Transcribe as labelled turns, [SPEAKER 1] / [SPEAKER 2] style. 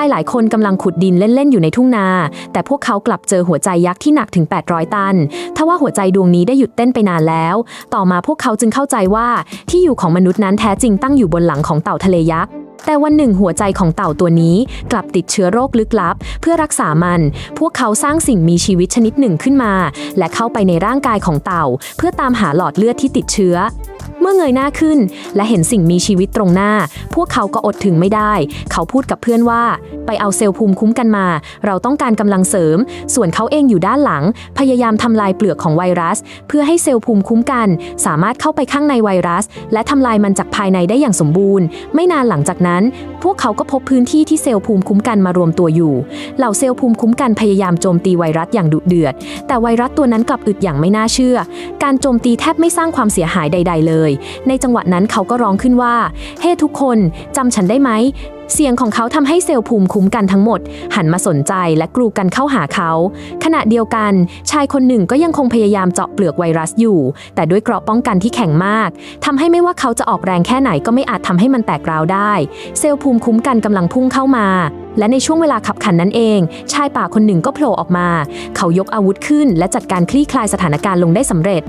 [SPEAKER 1] ายหลายคนกำลังขุดดินเล่น ๆ อยู่ในทุ่งนา แต่พวกเขากลับเจอหัวใจยักษ์ที่หนักถึง 800 ตัน ทว่าหัวใจดวงนี้ได้หยุดเต้นไปนานแล้ว ต่อมาพวกเขาจึงเข้าใจว่าที่อยู่ของมนุษย์นั้นแท้จริงตั้งอยู่บนหลังของเต่าทะเลยักษ์แต่วันหนึ่งหัวใจของเต่าตัวนี้กลับติดเชื้อโรคลึกลับ เพื่อรักษามัน พวกเขาสร้างสิ่งมีชีวิตชนิดหนึ่งขึ้นมา และเข้าไปในร่างกายของเต่า เพื่อตามหาหลอดเลือดที่ติดเชื้อ เมื่อเงยหน้าขึ้น และเห็นสิ่งมีชีวิตตรงหน้า พวกเขาก็อดถึงไม่ได้ เขาพูดกับเพื่อนว่า ไปเอาเซลล์ภูมิคุ้มกันมา เราต้องการกำลังเสริม ส่วนเขาเองอยู่ด้านหลัง พยายามทำลายเปลือกของไวรัส เพื่อให้เซลล์ภูมิคุ้มกัน สามารถเข้าไปข้างในไวรัส และทำลายมันจากภายในได้อย่างสมบูรณ์ ไม่นานหลังจากนั้น พวกเขาก็พบพื้นที่ที่เซลล์ภูมิคุ้มกันมารวมตัวอยู่ เหล่าเซลล์ภูมิคุ้มกันพยายามโจมตีไวรัสอย่างดุเดือด แต่ไวรัสตัวนั้นกลับอึดอย่างไม่น่าเชื่อ การโจมตีแทบไม่สร้างความเสียหายใด ๆ เลยในจังหวะนั้นเขาก็ร้องขึ้นว่า เฮ้ทุกคนจำฉันได้ไหม เสียงของเขาทำให้เซลล์ภูมิคุ้มกันทั้งหมด หันมาสนใจและกรูกันเข้าหาเขา ขณะเดียวกัน ชายคนหนึ่งก็ยังคงพยายามเจาะเปลือกไวรัสอยู่ แต่ด้วยเกราะป้องกันที่แข็งมากทำให้ไม่ว่าเขาจะออกแรงแค่ไหนก็ไม่อาจทำให้มันแตกร้าวได้ เซลล์ภูมิคุ้มกันกำลังพุ่งเข้ามาและในช่วงเวลาขับขันนั้นเอง ชายป่าคนหนึ่งก็โผล่ออกมา เขายกอาวุธขึ้นและจัดการคลี่คลายสถานการณ์ลงได้สำเร็จ